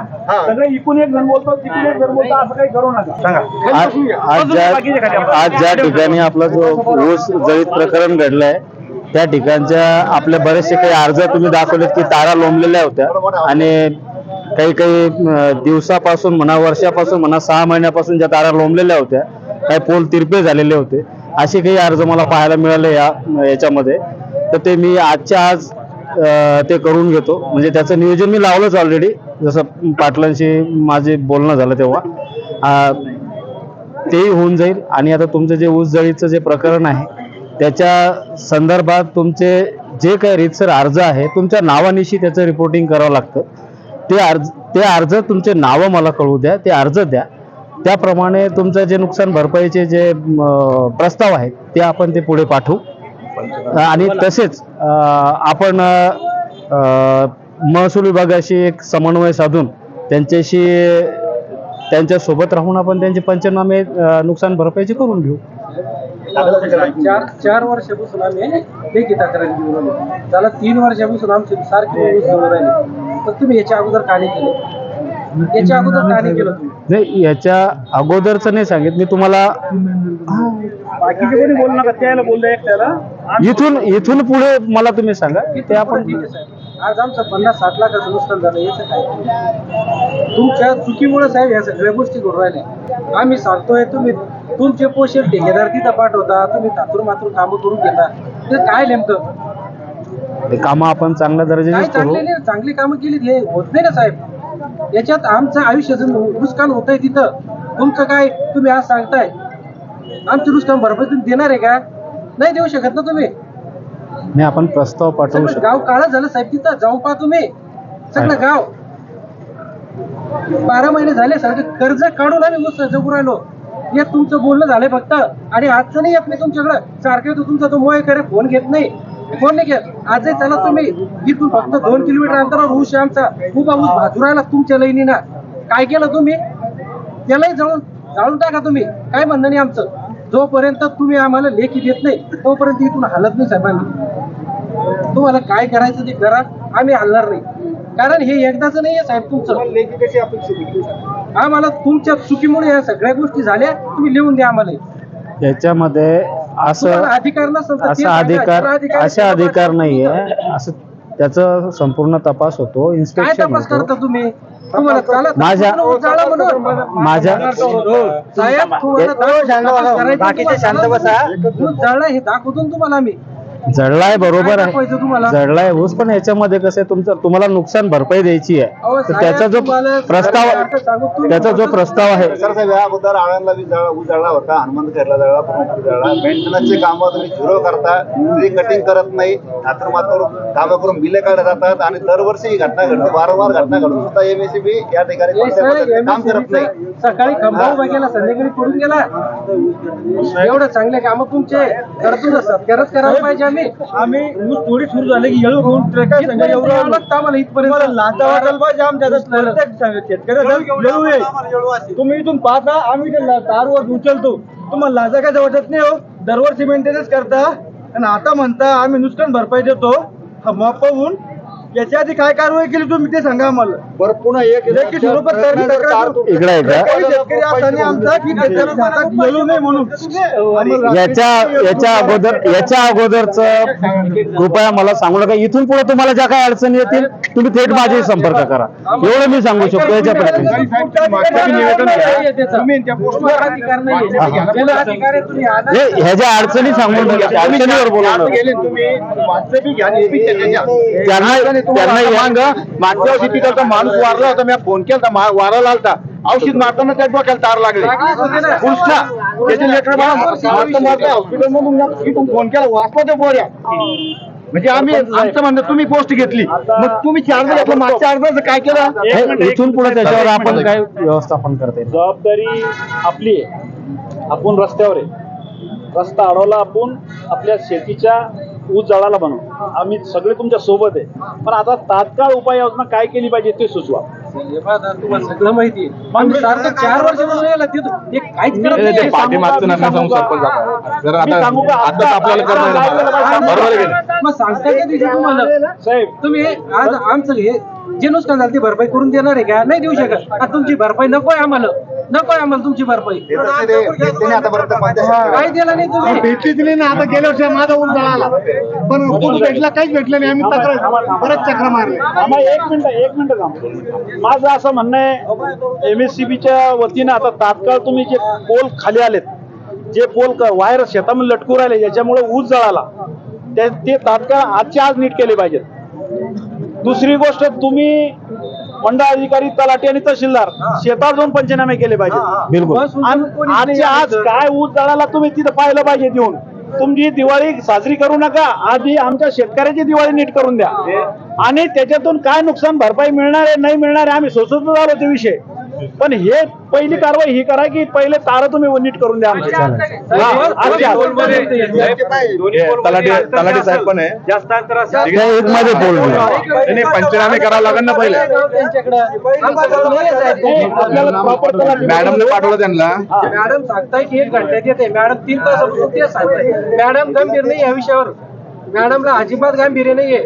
सगळे इकून एक जण बोलतो तिकून एक जण बोलतो असं काही करू नका. आज ज्या आज ज्या ठिकाणी आपला जो ऊस जळीत प्रकरण घडलंय त्या ठिकाणच्या आपले बरेचसे काही अर्ज तुम्ही दाखवलेत की तारा लोंबलेल्या होत्या. आणि काही काही दिवसापासून म्हणा वर्षापासून म्हणा सहा महिन्यापासून ज्या तारा लोंबलेल्या होत्या काही पोल तिरपे झालेले होते. असे काही अर्ज मला पाहायला मिळाले या याच्यामध्ये. तर ते मी आजच्या आज ते करून घेतो. म्हणजे त्याचं नियोजन मी लावलंच ऑलरेडी जसं पाटलांशी माझे बोलणं झालं तेव्हा तेही होऊन जाईल. आणि आता तुमचं जे ऊस जळीचं जे प्रकरण आहे त्याच्या संदर्भात तुमचे जे काही रितसर अर्ज आहे तुमच्या नावानिशी त्याचं रिपोर्टिंग करावं लागतं. ते अर्ज ते अर्ज तुमचे नावं मला कळू द्या ते अर्ज द्या. त्याप्रमाणे तुमचं जे नुकसान भरपाईचे जे प्रस्ताव आहेत ते आपण ते पुढे पाठवू. आणि तसेच आपण महसूल विभागाशी एक समन्वय साधून त्यांच्याशी त्यांच्यासोबत राहून आपण त्यांचे पंचनामे नुकसान भरपाईचे करून घेऊ. चार चार वर्षापासून आम्ही लेखी तक्रार त्याला तीन वर्षापासून आमचे सारखे ऊस जवळ राहिले. तर तुम्ही याच्या अगोदर केलं? याच्या अगोदर केलं नाही याच्या अगोदरचं नाही सांगित मी तुम्हाला बाकीचे कोणी बोलू नका त्याला बोललं आम्ही- इथून इथून पुढे मला तुम्ही सांगा. की ते आपण. आज आमचं पन्नास साठ लाखाचं नुकसान झालं याचं काय? तुमच्या चुकीमुळे साहेब या सगळ्या गोष्टी घडून राहिल्या. आम्ही सांगतोय तुम्ही तुमचे पोषण ठेकेदार तिथं पाठवता तुम्ही तातूर मातूर कामं करून घेता. ते काय नेमकं? कामं आपण चांगल्या करू. चांगले नाही चांगली कामं केली हे होत नाही ना साहेब. याच्यात आमचं आयुष्याचं नुकसान होत आहे तिथं. तुमचं काय तुम्ही आज सांगताय? आमचं नुकसान भरपाई तुम्ही देणार आहे का? नाही देऊ शकत ना तुम्ही. नाही आपण प्रस्ताव पाठवू सगळं शकतो. गाव काळं झालं साहेब तिथं जाऊ पहा तुम्ही. सगळं गाव. बारा महिने झाले सारखं कर्ज काढून आम्ही ऊस जगू राहिलो. हे तुमचं बोलणं झालंय फक्त. आणि आजचं नाही येत नाही तुमच्याकडं. सारखं येतो तुमचा तो मोय करे फोन घेत नाही. फोन नाही घेत. आजही चला तुम्ही. इथून फक्त दोन किलोमीटर अंतरावर ऊस आहे आमचा. खूप ऊस भाजू राहिला तुमच्या लईनीना काय केलं तुम्ही? त्यालाही जळून जाळून टाका तुम्ही. काय म्हणणं नाही आमचं. जोपर्यंत तुम्ही आम्हाला लेखी देत नाही तोपर्यंत इथून हलत नाही साहेब आम्ही तुम्हाला काय करायचं ते करा आम्ही हलणार नाही. कारण हे एकदाच नाहीये साहेब तुमचं. आम्हाला तुमच्या चुकीमुळे या सगळ्या गोष्टी झाल्या तुम्ही लिहून द्या आम्हाला. याच्यामध्ये असं अधिकार असा. अधिकार असे आहे, अधिकार नाहीये. असं त्याचा संपूर्ण तपास होतो इन्स्पेक्शन तपास होतो. करता तुम्ही? माझ्या- माझ्या बाकीचे शांत बसा. हे दाखवतो ना तुम्हाला आम्ही. जळलाय बरोबर काय आहे. दाखवायचं तुम्हाला? जळलाय ऊस पण याच्यामध्ये कसं आहे तुमचं तुम्हाला नुकसान भरपाई द्यायची अहो, आहे तर साहेब, त्याचा जो तुम्हाला प्रस्ताव तुम्ही त्याचा जो प्रस्ताव आहे सर साहेब या अगोदर जळा ऊस जळला होता हनुमंत खेरला जळला जळला. मेंटेनन्सचे कामं तुम्ही झिरो करता ट्री कटिंग करत नाही नातर मात्र कामं करून बिले काढत जातात आणि दरवर्षी ही घटना घडते वारंवार घटना घडून. सुद्धा एमएससीबी या ठिकाणी हे कोणत्या साहेब, पद्धतीने काम करत नाही. चं सकाळी खंबा उभा केला संध्याकाळी पडून गेला. एवढं चांगले काम तुमचे. करतो सत्कारच करायला पाहिजे आम्ही थोडी सुरू झाले की येळू घेऊन इथपर्यंत एवढं आम्हाला प्रत्येक आहे. तुम्ही इथून पाहता आम्ही ते ला- तारवर उचलतो. तुम्हाला लाजा काय वाटत नाही हो? दरवर्षी मेंटेनन्स करता. आणि आता म्हणता आम्ही नुकसान भरपाई देतो. हा माफ होऊन याच्या आधी काय कारवाई केली तुम्ही ते सांगा आम्हाला बरं पुन्हा एक लेखी स्वरूपात तक्रार- इकडे आहे का? काही शेतकरी असा नाही आमचा की त्याच्या हातात येळू नाही म्हणून आणि याच्या याच्या अगोदर याच्या अगोदरच कृपया मला सांगू नका इथून पुढे तुम्हाला ज्या काही अडचणी येतील तुम्ही थेट माझे संपर्क करा एवढं मी सांगू शकतो याच्या. हे- ह्याच्या अडचणी सांगून. अडचणीवर. त्यांना त्यांना मागच्या वर्षी तिकडचा माणूस वारला होता मी फोन केला वाराला आलता औषध मारताना त्या डोक्याला तार लागले. पुसला त्याचे लेटर हॉस्पिटल मधून इथून फोन केला वाचला त्या बोऱ्या म्हणजे आम्ही आमचं म्हणणं तुम्ही पोस्ट घेतली. मग तुम्ही चार्ज घेतला मागच्या अर्जाचं काय केलं? इथून पुढे त्याच्यावर आपण काय व्यवस्थापन करता जबाबदारी आपली आहे. आपण रस्त्यावर आहे. रस्ता अडवला आपण आपल्या शेतीच्या ऊस जळाला बनवू आम्ही सगळे तुमच्यासोबत आहे. पण आता तात्काळ उपाययोजना काय केली पाहिजे ते सुचवा. सगळं माहिती आहे. सारखं चार वर्ष म्हणून नका सांगू का? आता- मग सांगता तुम्हाला. साहेब. तुम्ही आज आमचं हे जे नुकसान झालं ती भरपाई करून देणार आहे का? नाही देऊ शकत. आता तुमची भरपाई नकोय आम्हाला. नकोय आम्हाला तुमची भरपाई. काय दिलं नाही तुम्ही. भेटली दिली ना आता गेल्या वर्षी माझा ऊस जळाला. पण ऊस भेटला काहीच भेटलं नाही. आम्ही तक्रार बरेच चक्र मारले. एक मिनिट एक मिनिट थांब. माझं असं म्हणणं आहे एम एस सी बीच्या वतीनं आता तात्काळ तुम्ही जे पोल खाली आलेत जे पोल वायर शेतामध्ये लटकू राहिले ज्याच्यामुळे ऊस जळाला. ते ते तात्काळ आजच्या आज नीट केले पाहिजेत. दुसरी गोष्ट तुम्ही मंडळ अधिकारी तलाठी आणि तहसीलदार शेतात जाऊन पंचनामे केले बिलकुल. आणि आजच्या आज काय ऊस जळाला तुम्ही तिथं पाहिलं पाहिजे देऊन. तुमची दिवाळी साजरी करू नका. आधी आमच्या शेतकऱ्याची दिवाळी नीट करून द्या. आणि त्याच्यातून काय नुकसान भरपाई मिळणार आहे नाही मिळणार आहे आम्ही सोसत झालो ते विषय. पण हे पहिली कारवाई ही करा की पहिले तारा तुम्ही नीट करून द्या हा. तलाठी तलाठी साहेब पण आहे. त्या एक मध्ये पोल दिला. नाही, नाही, पंचनामे करावं लागेल ना पहिले. आपल्याला प्रॉपर मॅडमने पाठवलं त्यांना. मॅडम सांगताय की एक घंट्यात येते. मॅडम तीन सांगताय. मॅडम गंभीर नाही या विषयावर. मॅडमला अजिबात गांभीर्य नाहीये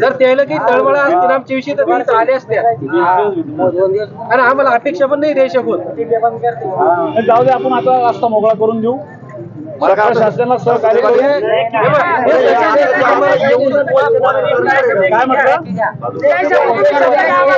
जर त्याला काही तळमळा असतील आमच्या विषयी तर तिथं आले असते. आणि आम्हाला अपेक्षा पण नाही कोण जाऊ दे आपण आता रस्ता मोकळा करून देऊ. शासनाला सहकार्य करू काय म्हटलं?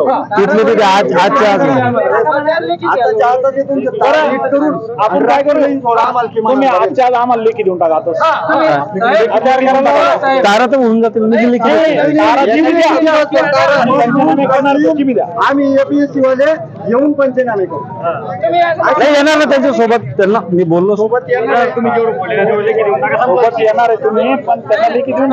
तिथले तिथे आज आजच्या आज बरं, आपण काय करू? तुम्ही आजच्या आज आम्हाला लेखी देऊन टाका आता. तारा तर होऊन जातील. मी दिली नाही, ताराची बी द्या. आणि पंचनामे करणार त्याची बी द्या. आम्ही एपीएससी वाले येऊन पंचनामे करू. नाही येणार ना त्यांच्यासोबत त्यांना मी बोललो. सोबत येणार आहे. तुम्ही जेवढं. सोबत येणार आहे तुम्ही पण त्यांना लेखी देऊन टाका.